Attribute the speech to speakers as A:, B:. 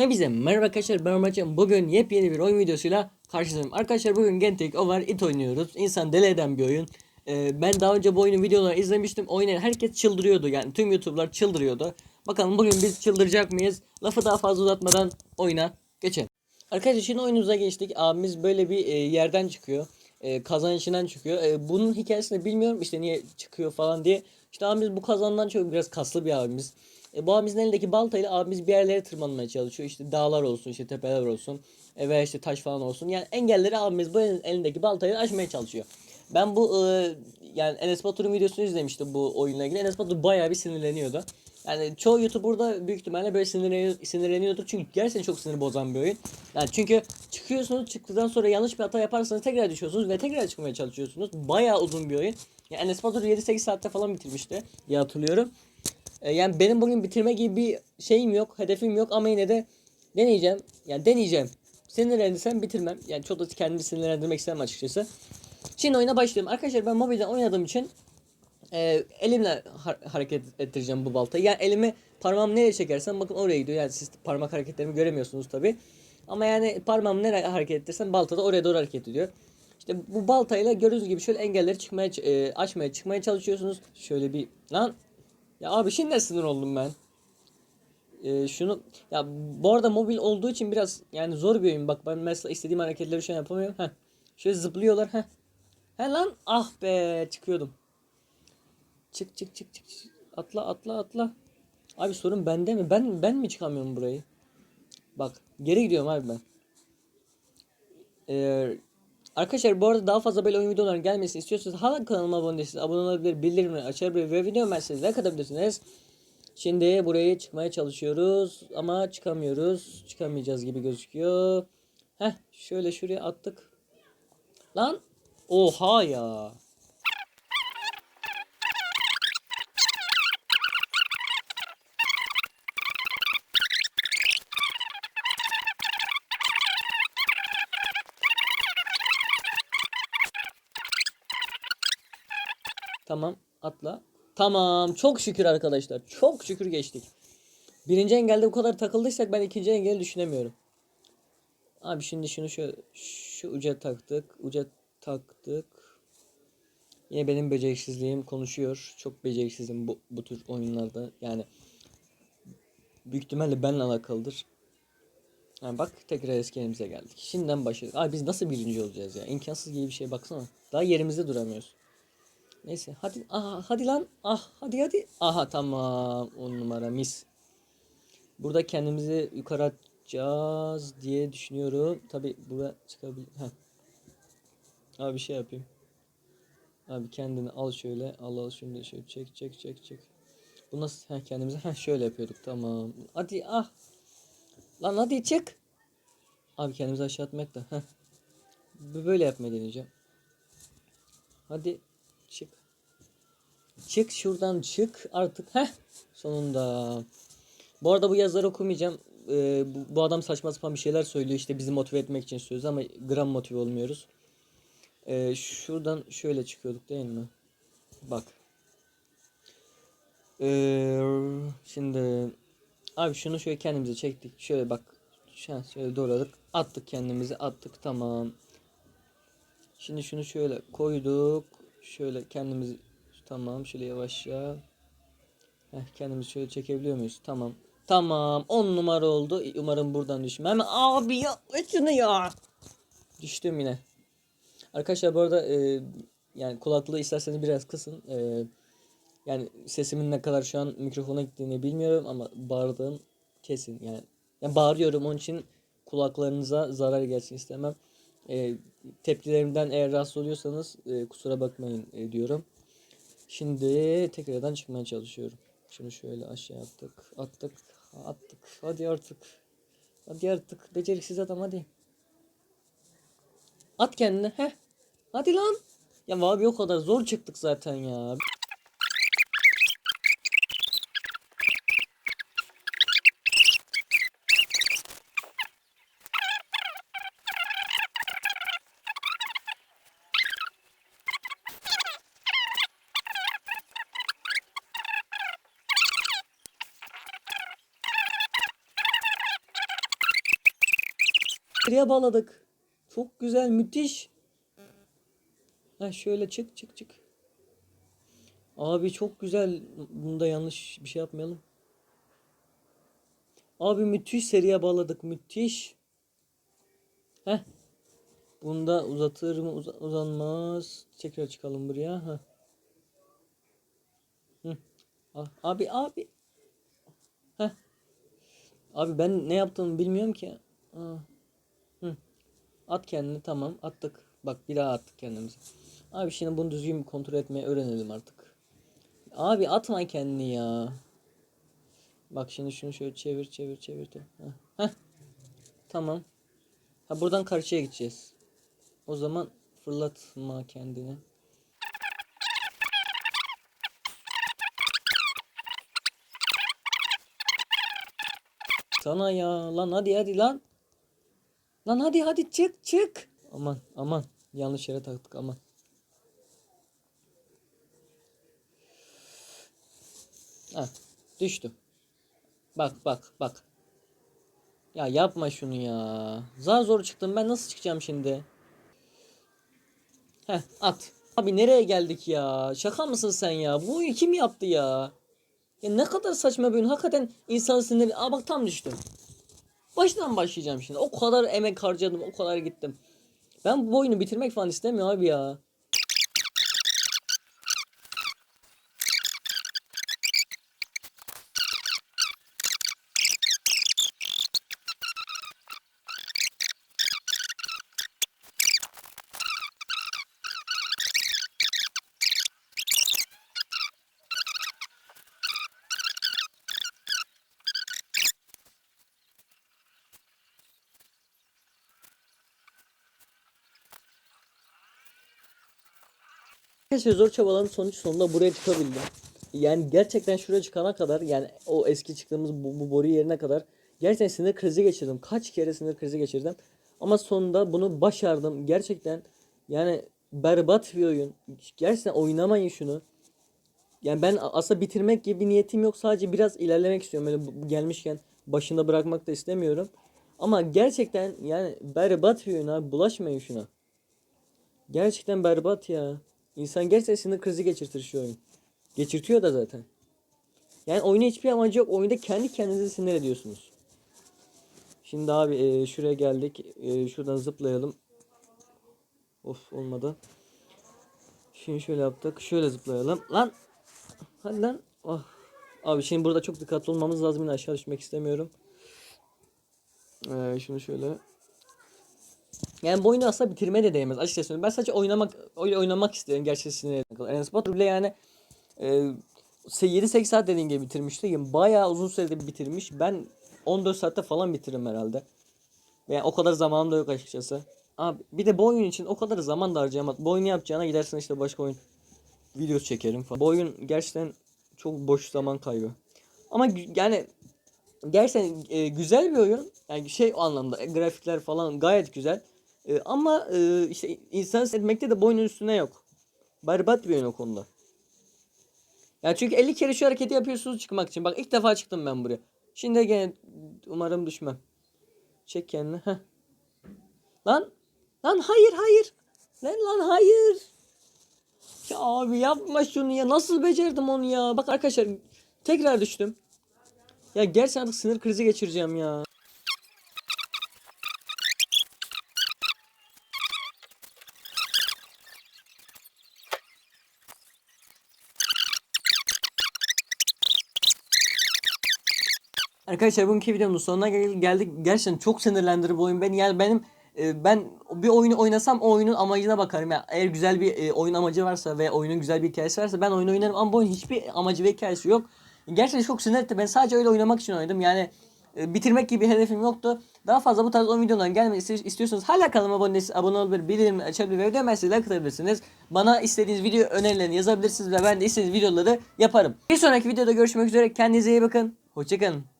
A: Hepinize merhaba arkadaşlar ben Ömercan. Bugün yepyeni bir oyun videosuyla karşınızdayım. Arkadaşlar bugün Gentek Over It oynuyoruz. İnsan deli eden bir oyun. Ee, ben daha önce bu oyunun videolarını izlemiştim. Oynayan herkes çıldırıyordu yani tüm YouTuber'lar çıldırıyordu. Bakalım bugün biz çıldıracak mıyız? Lafı daha fazla uzatmadan oyuna geçelim. Arkadaşlar şimdi oyunumuza geçtik. Abimiz böyle bir e, yerden çıkıyor. E, kazan içinden çıkıyor. E, bunun hikayesini bilmiyorum işte niye çıkıyor falan diye. İşte abimiz bu kazandan çok biraz kaslı bir abimiz. E, bu abimizin elindeki baltayla abimiz bir yerlere tırmanmaya çalışıyor. İşte dağlar olsun, işte tepeler olsun e, veya işte taş falan olsun. Yani engelleri abimiz bu el- elindeki baltayla aşmaya çalışıyor. Ben bu e, yani Enes Batur'un videosunu izlemiştim bu oyunla ilgili. Enes Batur bayağı bir sinirleniyordu. Yani çoğu YouTuber'da büyük ihtimalle böyle sinirleniyor, sinirleniyordur. Çünkü gerçekten çok sinir bozan bir oyun. Yani çünkü çıkıyorsunuz çıktıktan sonra yanlış bir hata yaparsanız tekrar düşüyorsunuz ve tekrar çıkmaya çalışıyorsunuz. Bayağı uzun bir oyun. Yani Enes Batur 7-8 saatte falan bitirmişti diye hatırlıyorum. E, yani benim bugün bitirme gibi bir şeyim yok, hedefim yok ama yine de deneyeceğim. Yani deneyeceğim. Sinirlendirsem bitirmem. Yani çok da kendimi sinirlendirmek istemem açıkçası. Şimdi oyuna başlıyorum. Arkadaşlar ben mobilden oynadığım için e, elimle har- hareket ettireceğim bu baltayı. Yani elimi parmağımı nereye çekersem bakın oraya gidiyor. Yani siz parmak hareketlerimi göremiyorsunuz tabi. Ama yani parmağımı nereye hareket ettirsem balta da oraya doğru hareket ediyor. İşte bu baltayla gördüğünüz gibi şöyle engelleri çıkmaya e, açmaya çıkmaya çalışıyorsunuz. Şöyle bir lan ya abi şimdi sinir oldum ben. Ee, şunu ya bu arada mobil olduğu için biraz yani zor bir oyun. Bak ben mesela istediğim hareketleri şu an yapamıyorum. Heh. Şöyle zıplıyorlar. Heh. He lan ah be çıkıyordum. Çık çık çık çık. Atla atla atla. Abi sorun bende mi? Ben ben mi çıkamıyorum burayı? Bak geri gidiyorum abi ben. Ee, arkadaşlar bu arada daha fazla böyle oyun videolarının gelmesini istiyorsanız hala kanalıma abone değilseniz abone olabilir, bildirimleri açabilir ve video önerseniz like atabilirsiniz. Şimdi buraya çıkmaya çalışıyoruz ama çıkamıyoruz. Çıkamayacağız gibi gözüküyor. Heh şöyle şuraya attık. Lan oha ya. Tamam atla. Tamam çok şükür arkadaşlar. Çok şükür geçtik. Birinci engelde bu kadar takıldıysak ben ikinci engeli düşünemiyorum. Abi şimdi şunu şu, şu uca taktık. Uca taktık. Yine benim beceriksizliğim konuşuyor. Çok beceriksizim bu, bu tür oyunlarda. Yani büyük ihtimalle benimle alakalıdır. Yani bak tekrar eski yerimize geldik. Şimdiden başladık. Abi biz nasıl birinci olacağız ya? İmkansız gibi bir şey baksana. Daha yerimizde duramıyoruz. Neyse hadi aha hadi lan ah hadi hadi. Aha tamam on numara mis. Burada kendimizi yukarı atacağız diye düşünüyorum. Tabi buraya çıkabilir Heh. abi bir şey yapayım. Abi kendini al şöyle al al şunu da şöyle çek çek çek çek. Bu nasıl Heh, kendimize Heh, şöyle yapıyorduk tamam. Hadi ah. Lan hadi çık. Abi kendimizi aşağı atmak da Heh. böyle yapmayı deneyeceğim. Hadi Çık. Çık şuradan çık artık. Heh. Sonunda. Bu arada bu yazıları okumayacağım. Ee, bu, bu adam saçma sapan bir şeyler söylüyor. İşte bizi motive etmek için söylüyoruz ama gram motive olmuyoruz. Ee, şuradan şöyle çıkıyorduk değil mi? Bak. Ee, şimdi abi şunu şöyle kendimize çektik. Şöyle bak. Şöyle, doğradık. Attık kendimizi. Attık tamam. Şimdi şunu şöyle koyduk. Şöyle kendimizi tamam şöyle yavaşça. Heh, kendimizi şöyle çekebiliyor muyuz? Tamam. Tamam 10 numara oldu. Umarım buradan düşmem. Abi ya şunu ya. Düştüm yine. Arkadaşlar bu arada e, yani kulaklığı isterseniz biraz kısın. E, yani sesimin ne kadar şu an mikrofona gittiğini bilmiyorum ama bağırdığım kesin yani. Yani bağırıyorum onun için kulaklarınıza zarar gelsin istemem. E, tepkilerimden eğer rahatsız oluyorsanız e, kusura bakmayın e, diyorum. Şimdi tekrardan çıkmaya çalışıyorum. Şunu şöyle aşağı attık. Attık. Attık. Hadi artık. Hadi artık. Beceriksiz adam hadi. At kendini. Heh. Hadi lan. Ya abi o kadar zor çıktık zaten ya. Seriye bağladık. Çok güzel müthiş. Ha şöyle çık çık çık. Abi çok güzel. Bunda yanlış bir şey yapmayalım. Abi müthiş seriye bağladık. Müthiş. Heh. Bunda uzatır mı uza- uzanmaz. Tekrar çıkalım buraya. Heh. Hı. Ah, Abi abi. Heh. Abi ben ne yaptığımı bilmiyorum ki. Aa. At kendini tamam attık. Bak bir daha attık kendimizi. Abi şimdi bunu düzgün kontrol etmeyi öğrenelim artık. Abi atma kendini ya. Bak şimdi şunu şöyle çevir çevir çevir. Heh. Heh. Tamam. Ha buradan karşıya gideceğiz. O zaman fırlatma kendini. Sana ya lan hadi hadi lan. Lan hadi hadi çık çık. Aman aman yanlış yere taktık aman. Ha düştü. Bak bak bak. Ya yapma şunu ya. Zar zor çıktım ben nasıl çıkacağım şimdi? Heh at. Abi nereye geldik ya? Şaka mısın sen ya? Bu oyunu kim yaptı ya? Ya ne kadar saçma bir oyun. Hakikaten insan sinirli. Aa bak tam düştüm. Baştan başlayacağım şimdi. O kadar emek harcadım. O kadar gittim. Ben bu oyunu bitirmek falan istemiyorum abi ya. Arkadaşlar zor çabaların sonuç sonunda buraya çıkabildim. Yani gerçekten şuraya çıkana kadar yani o eski çıktığımız bu, bu boru yerine kadar gerçekten sinir krizi geçirdim. Kaç kere sinir krizi geçirdim. Ama sonunda bunu başardım. Gerçekten yani berbat bir oyun. Gerçekten oynamayın şunu. Yani ben aslında bitirmek gibi bir niyetim yok. Sadece biraz ilerlemek istiyorum. Böyle gelmişken başında bırakmak da istemiyorum. Ama gerçekten yani berbat bir oyun abi. Bulaşmayın şuna. Gerçekten berbat ya. İnsan gerçekten sinir krizi geçirtir şu oyun. Geçirtiyor da zaten. Yani oyuna hiçbir amacı yok. Oyunda kendi kendinizi sinir ediyorsunuz. Şimdi abi e, şuraya geldik. E, şuradan zıplayalım. Of olmadı. Şimdi şöyle yaptık. Şöyle zıplayalım. Lan. Hadi lan. Oh. Abi şimdi burada çok dikkatli olmamız lazım. Yine aşağı düşmek istemiyorum. E, şunu şöyle. Yani bu oyunu aslında bitirmeye de değmez. Açıkçası. Ben sadece oynamak oy- oynamak sinirle alakalı. Enes Batur bile yani e, 7-8 saat dediğin gibi bitirmişti. Yani bayağı uzun sürede bitirmiş. Ben 14 saatte falan bitiririm herhalde. Yani o kadar zamanım da yok açıkçası. Abi bir de bu oyun için o kadar zaman da harcayamaz. Bu oyunu yapacağına gidersin işte başka oyun videosu çekerim falan. Bu oyun gerçekten çok boş zaman kaybı. Ama yani gerçekten e, güzel bir oyun. Yani şey o anlamda e, grafikler falan gayet güzel. E, ama e, işte insan etmekte de bu oyunun üstüne yok. Berbat bir oyun o konuda. Ya çünkü 50 kere şu hareketi yapıyorsunuz çıkmak için. Bak ilk defa çıktım ben buraya. Şimdi gene umarım düşmem. Çek kendini. Heh. Lan. Lan hayır hayır. Lan lan hayır. Ya abi yapma şunu ya. Nasıl becerdim onu ya. Bak arkadaşlar tekrar düştüm. Ya gerçekten artık sinir krizi geçireceğim ya. Arkadaşlar bugünkü videomun sonuna gel- geldik. Gerçekten çok sinirlendirdi bu oyun beni. Yani benim e, ben bir oyunu oynasam o oyunun amacına bakarım. Yani eğer güzel bir e, oyun amacı varsa ve oyunun güzel bir hikayesi varsa ben oyunu oynarım ama bu oyunun hiçbir amacı ve hikayesi yok. Gerçekten çok sinir etti. Ben sadece öyle oynamak için oynadım. Yani e, bitirmek gibi bir hedefim yoktu. Daha fazla bu tarz oyun videolarının gelmesi iste- istiyorsanız hala kanalıma abone, abone olabilir, bildirim açabilir ve video like atabilirsiniz. Bana istediğiniz video önerilerini yazabilirsiniz ve ben de istediğiniz videoları yaparım. Bir sonraki videoda görüşmek üzere. Kendinize iyi bakın. Hoşçakalın.